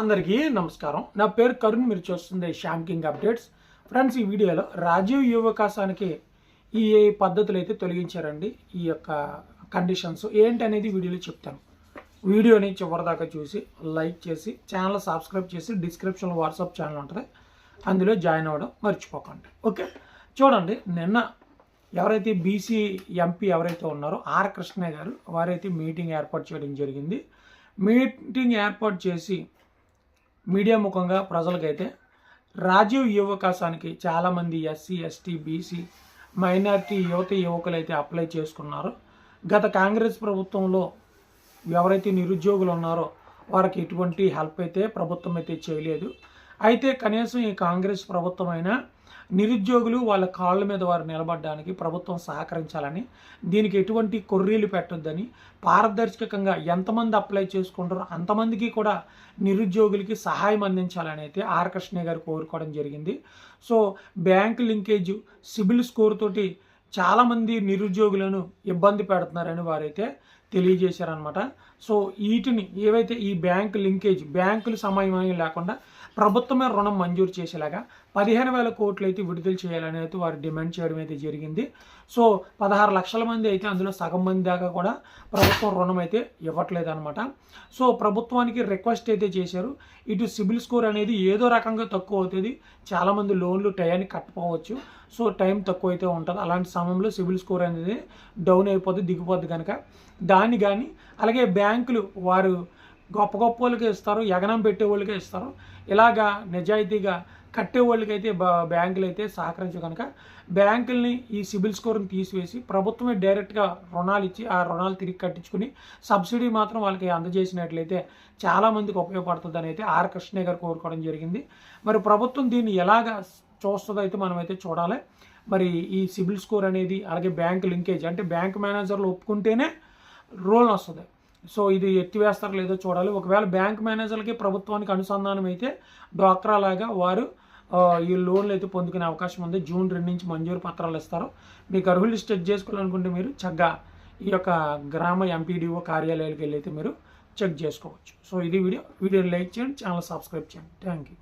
అందరికీ నమస్కారం. నా పేరు కరుణ్ మీరు చూస్తుంది శ్యామ్ కింగ్ అప్డేట్స్. ఫ్రెండ్స్ ఈ వీడియోలో రాజీవ్ యువకాశానికి ఈ పద్ధతులు అయితే తొలగించారండి. ఈ యొక్క కండిషన్స్ ఏంటి అనేది వీడియోలో చెప్తాను. వీడియోని చివరిదాకా చూసి లైక్ చేసి ఛానల్ సబ్స్క్రైబ్ చేసి డిస్క్రిప్షన్లో వాట్సాప్ ఛానల్ ఉంటుంది. అందులో జాయిన్ అవ్వడం మర్చిపోకండి. ఓకే? చూడండి నిన్న ఎవరైతే బీసీ ఎంపీ ఎవరైతే ఉన్నారో ఆర్ కృష్ణయ్య గారు వారైతే మీటింగ్ ఏర్పాటు చేయడం జరిగింది. మీటింగ్ ఏర్పాటు చేసి మీడియా ముఖంగా ప్రజలకైతే రాజీవ్ యువకాశానికి చాలామంది ఎస్సీ ఎస్టీ బీసీ మైనారిటీ యువత యువకులు అయితే అప్లై చేసుకున్నారు. గత కాంగ్రెస్ ప్రభుత్వంలో ఎవరైతే నిరుద్యోగులు ఉన్నారో వారికి ఎటువంటి హెల్ప్ అయితే ప్రభుత్వం అయితే చేయలేదు. అయితే కనీసం ఈ కాంగ్రెస్ ప్రభుత్వం అయినా నిరుద్యోగులు వాళ్ళ కాళ్ళ మీద వారు నిలబడడానికి ప్రభుత్వం సహకరించాలని దీనికి ఎటువంటి కొర్రీలు పెట్టొద్దని పారదర్శకంగా ఎంతమంది అప్లై చేసుకుంటారో అంతమందికి కూడా నిరుద్యోగులకి సహాయం అందించాలని అయితే ఆర్ గారు కోరుకోవడం జరిగింది. So bank linkage CIBIL score తోటి చాలామంది నిరుద్యోగులను ఇబ్బంది పెడుతున్నారని వారైతే తెలియజేశారనమాట సో వీటిని ఏవైతే ఈ బ్యాంక్ లింకేజ్ బ్యాంకులు సమయం లేకుండా ప్రభుత్వమే రుణం మంజూరు చేసేలాగా పదిహేను వేల కోట్లు అయితే విడుదల చేయాలని అయితే వారు డిమాండ్ చేయడం అయితే జరిగింది. సో పదహారు లక్షల మంది అయితే అందులో సగం మంది దాకా కూడా ప్రభుత్వం రుణం అయితే ఇవ్వట్లేదు అనమాట సో ప్రభుత్వానికి రిక్వెస్ట్ అయితే చేశారు. ఇటు సిబిల్ స్కోర్ అనేది ఏదో రకంగా తక్కువ అవుతుంది. చాలామంది లోన్లు టయానికి కట్టపోవచ్చు సో టైం తక్కువ అయితే ఉంటుంది. అలాంటి సమయంలో సిబిల్ స్కోర్ అనేది డౌన్ అయిపోద్ది దిగిపోద్ది కనుక. దాన్ని కానీ అలాగే బ్యాంకులు వారు గొప్ప గొప్ప వాళ్ళకే ఇస్తారు ఎగనం పెట్టే వాళ్ళకే ఇస్తారు. ఇలాగా నిజాయితీగా కట్టే వాళ్ళకైతే బ్యాంకులు అయితే సహకరించు కనుక బ్యాంకుల్ని ఈ సిబిల్ స్కోర్ని తీసివేసి ప్రభుత్వమే డైరెక్ట్గా రుణాలు ఇచ్చి ఆ రుణాలు తిరిగి కట్టించుకుని సబ్సిడీ మాత్రం వాళ్ళకి అందజేసినట్లయితే చాలామందికి ఉపయోగపడుతుందని అయితే ఆర్ కృష్ణయ్య గారు కోరుకోవడం జరిగింది. మరి ప్రభుత్వం దీన్ని ఎలాగ చూస్తుందో అయితే మనం అయితే చూడాలి. మరి ఈ సిబిల్ స్కోర్ అనేది అలాగే బ్యాంక్ లింకేజ్ అంటే బ్యాంక్ మేనేజర్లు ఒప్పుకుంటేనే రోల్ వస్తుంది. సో ఇది ఎత్తివేస్తారో లేదో చూడాలి. ఒకవేళ బ్యాంక్ మేనేజర్లకి ప్రభుత్వానికి అనుసంధానం అయితే డ్వాక్రా లాగా వారు ఈ లోన్లు అయితే పొందుకునే అవకాశం ఉంది. జూన్ రెండు నుంచి మంజూరు పత్రాలు ఇస్తారు. మీకు అర్హులు చెక్ చేసుకోవాలనుకుంటే మీరు చక్కగా ఈ యొక్క గ్రామ ఎంపీడీఓ కార్యాలయాలకు వెళ్ళి అయితే మీరు చెక్ చేసుకోవచ్చు. సో ఇది వీడియో. వీడియో లైక్ చేయండి ఛానల్ సబ్స్క్రైబ్ చేయండి. Thank you.